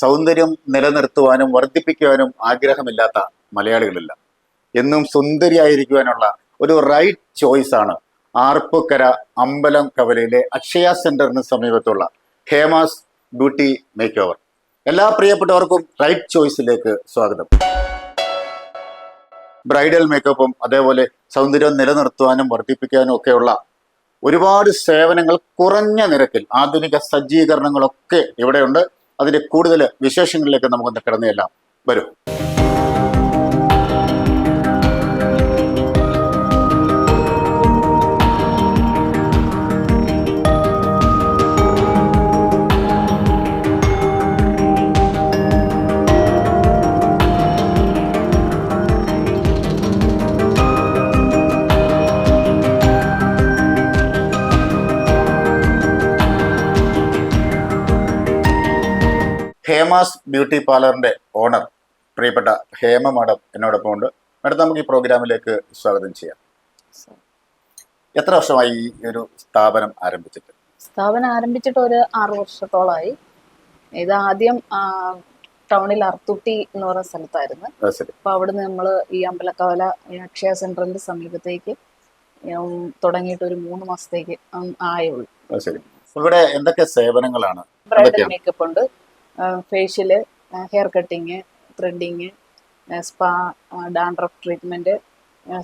സൗന്ദര്യം നിലനിർത്തുവാനും വർദ്ധിപ്പിക്കുവാനും ആഗ്രഹമില്ലാത്ത മലയാളികളില്ല. എന്നും സുന്ദരിയായിരിക്കുവാനുള്ള ഒരു റൈറ്റ് ചോയ്സ് ആണ് ആർപ്പുക്കര അമ്പലം കവലയിലെ അക്ഷയ സെന്ററിന് സമീപത്തുള്ള ഹേമാസ് ബ്യൂട്ടി മേക്ക് ഓവർ എല്ലാ പ്രിയപ്പെട്ടവർക്കും റൈറ്റ് ചോയ്സിലേക്ക് സ്വാഗതം. ബ്രൈഡൽ മേക്കപ്പും അതേപോലെ സൗന്ദര്യം നിലനിർത്തുവാനും വർദ്ധിപ്പിക്കാനും ഒക്കെയുള്ള ഒരുപാട് സേവനങ്ങൾ കുറഞ്ഞ നിരക്കിൽ ആധുനിക സജ്ജീകരണങ്ങളൊക്കെ ഇവിടെയുണ്ട്. അതിന്റെ കൂടുതൽ വിശേഷങ്ങളിലേക്ക് നമുക്കൊന്ന് കിടന്നു വരൂ. ഹേമാസ് ബ്യൂട്ടി പാർലറിന്റെ ഓണർ പ്രിയപ്പെട്ട ഹേമ മാഡം എന്നോടൊപ്പം ഉണ്ട്. മാഡം നമുക്ക് ഈ പ്രോഗ്രാമിലേക്ക് സ്വാഗതം ചെയ്യാം. എത്ര വർഷമായി ഈ ഒരു സ്ഥാപനം ആരംഭിച്ചിട്ട്? സ്ഥാപനം ആരംഭിച്ചിട്ട് ഒരു ആറു വർഷത്തോളമായി. ഇത് ആദ്യം ടൗണിൽ അർത്തുട്ടി എന്ന് പറയുന്ന സ്ഥലത്തായിരുന്നു. അപ്പൊ അവിടുന്ന് നമ്മൾ ഈ അമ്പലക്കവല അക്ഷയ സെന്ററിന്റെ സമീപത്തേക്ക് തുടങ്ങിയിട്ട് ഒരു മൂന്ന് മാസത്തേക്ക് ആയുള്ളൂ. ഇവിടെ എന്തൊക്കെ സേവനങ്ങളാണ്? ബ്രൈഡൽ മേക്കപ്പ് ഉണ്ട്. Facial hair cutting threading spa dandruff treatment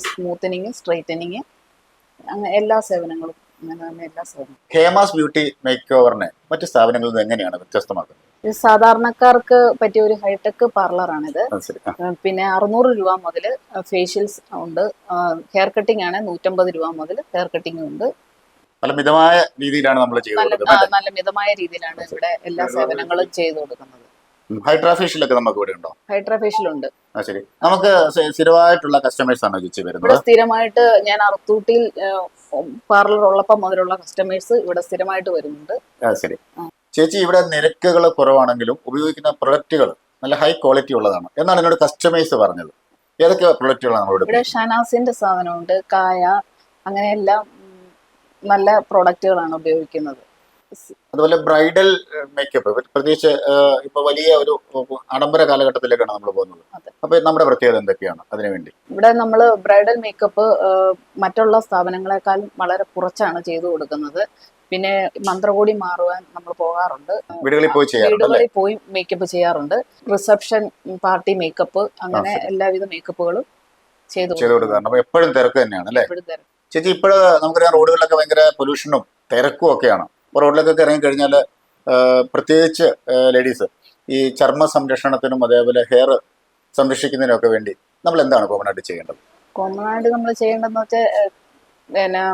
smoothening straightening അങ്ങനെ എല്ലാ സേവനങ്ങളും ഹേമാസ് ബ്യൂട്ടി മേക്ക് ഓവറിനെ മറ്റ് സ്ഥാപനങ്ങളിൽ നിന്ന് എങ്ങനെയാണ് വ്യത്യസ്തമാക്കുന്നത്? സാധാരണക്കാർക്ക് പറ്റിയ ഒരു ഹൈടെക് പാർലറാണിത്. പിന്നെ അറുന്നൂറ് രൂപ മുതൽ ഫേഷ്യൽസ് ഉണ്ട്. ഹെയർ കട്ടിംഗ് ആണ് നൂറ്റമ്പത് രൂപ മുതൽ ഹെയർ കട്ടിംഗ് ഉണ്ട്. നല്ല മിതമായ രീതിയിലാണ് നമ്മൾ ചെയ്തു നല്ല മിതമായ രീതിയിലാണ് ഇവിടെ എല്ലാ സേവനങ്ങളും ചെയ്തു കൊടുക്കുന്നത്. ഹൈഡ്രാ ഫേഷ്യലൊക്കെ നമുക്ക് ഇവിടെ ഉണ്ടോ? ഹൈഡ്രാഫേഷ്യലുണ്ട് ആ ശരി. നമുക്ക് സ്ഥി- സ്ഥിരമായിട്ടുള്ള കസ്റ്റമേഴ്സ് ആണ് ചേച്ചി വരുന്നത്? സ്ഥിരമായിട്ട് ഞാൻ അറുത്തൂട്ടിൽ പാർലർ ഉള്ളപ്പം മുതലുള്ള കസ്റ്റമേഴ്സ് ഇവിടെ സ്ഥിരമായിട്ട് വരുന്നുണ്ട്. ആ ശരി. ചേച്ചി ഇവിടെ നിരക്കുകൾ കുറവാണെങ്കിലും ഉപയോഗിക്കുന്ന പ്രൊഡക്റ്റുകൾ നല്ല ഹൈ ക്വാളിറ്റി ഉള്ളതാണ്. എന്നാണ് എന്നോട് കസ്റ്റമേഴ്സ് പറഞ്ഞത്. ഏതൊക്കെ പ്രൊഡക്റ്റുകളാണ് ഇവിടെ ഷനാസിന്റെ സാധനമുണ്ട് കായ അങ്ങനെയെല്ലാം ഉം, നല്ല പ്രോഡക്റ്റുകളാണ് ഉപയോഗിക്കുന്നത്. അതുപോലെ ബ്രൈഡൽ മേക്കപ്പ് പ്രത്യേകിച്ച് ഇപ്പൊ വലിയ ഒരു ആഡംബര കാലഘട്ടത്തിലേക്കാണ് നമ്മൾ പോകുന്നത്. അപ്പൊ നമ്മുടെ പ്രത്യേകത എന്തൊക്കെയാണ് അതിനുവേണ്ടി ഇവിടെ നമ്മൾ ബ്രൈഡൽ മേക്കപ്പ് മറ്റുള്ള സ്ഥാപനങ്ങളെക്കാളും വളരെ കുറച്ചാണ് ചെയ്തു കൊടുക്കുന്നത്. പിന്നെ മന്ത്രകോടി മാറുവാൻ നമ്മൾ പോകാറുണ്ട്. വീടുകളിൽ പോയി വീടുകളിൽ പോയി മേക്കപ്പ് ചെയ്യാറുണ്ട്. റിസപ്ഷൻ പാർട്ടി മേക്കപ്പ് അങ്ങനെ എല്ലാവിധ മേക്കപ്പുകളും ചെയ്തു കൊടുക്കാറുണ്ട്. അപ്പൊ എപ്പോഴും തിരക്ക് തന്നെയാണ് അല്ലേ? എപ്പോഴും തരും ചേച്ചി ഇപ്പോൾ നമുക്കറിയാം റോഡുകളിലൊക്കെ ഭയങ്കര പൊല്യൂഷനും തിരക്കും ഒക്കെയാണ്. അപ്പോൾ റോഡിലേക്കൊക്കെ ഇറങ്ങിക്കഴിഞ്ഞാൽ പ്രത്യേകിച്ച് ലേഡീസ് ഈ ചർമ്മ സംരക്ഷണത്തിനും അതേപോലെ ഹെയർ സംരക്ഷിക്കുന്നതിനൊക്കെ വേണ്ടി നമ്മൾ എന്താണ് കോമൺ ആയിട്ട് ചെയ്യേണ്ടത്? കോമൺ ആയിട്ട് നമ്മൾ ചെയ്യേണ്ടതെന്ന് വെച്ചാൽ പിന്നെ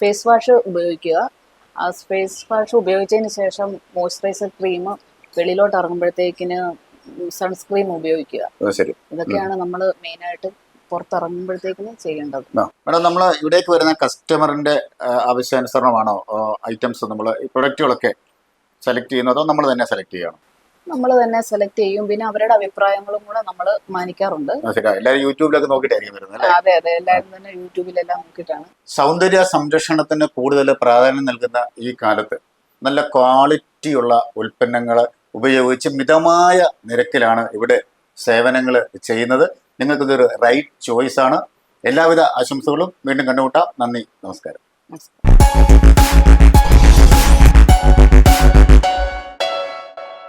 ഫേസ് വാഷ് ഉപയോഗിക്കുക. ആ ഫേസ് വാഷ് ഉപയോഗിച്ചതിന് ശേഷം മോയ്സ്ചറൈസർ ക്രീം വെളിയിലോട്ട് ഇറങ്ങുമ്പോഴത്തേക്കിന് സൺസ്ക്രീം ഉപയോഗിക്കുക. ഇതൊക്കെയാണ് നമ്മൾ മെയിനായിട്ട് പുറത്തിറങ്ങുമ്പോഴത്തേക്കിന് ചെയ്യേണ്ടത്. മേഡം നമ്മൾ ഇവിടേക്ക് വരുന്ന കസ്റ്റമറിന്റെ ആവശ്യാനുസരണമാണോ? ഐറ്റംസ് നമ്മൾ പ്രൊഡക്റ്റുകളൊക്കെ സെലക്ട് ചെയ്യുന്നതോ നമ്മൾ തന്നെ സെലക്ട് ചെയ്യണം? നമ്മൾ തന്നെ സെലക്ട് ചെയ്യും. പിന്നെ അവരുടെ അഭിപ്രായങ്ങളും കൂടെ നമ്മൾ മാനിക്കാറുണ്ട്. എല്ലാവരും യൂട്യൂബിലൊക്കെ നോക്കിയിട്ടായിരിക്കും വരുന്നത് അതെ അതെ. എല്ലാവരും തന്നെ യൂട്യൂബിലെല്ലാം നോക്കിയിട്ടാണ്. സൗന്ദര്യ സംരക്ഷണത്തിന് കൂടുതൽ പ്രാധാന്യം നൽകുന്ന ഈ കാലത്ത് നല്ല ക്വാളിറ്റിയുള്ള ഉൽപ്പന്നങ്ങൾ ഉപയോഗിച്ച് മിതമായ നിരക്കിലാണ് ഇവിടെ സേവനങ്ങൾ ചെയ്യുന്നത്. നിങ്ങൾക്കിതൊരു റൈറ്റ് ചോയ്സ് ആണ്. എല്ലാവിധ ആശംസകളും വീണ്ടും കണ്ടുമുട്ടാം. നന്ദി നമസ്കാരം.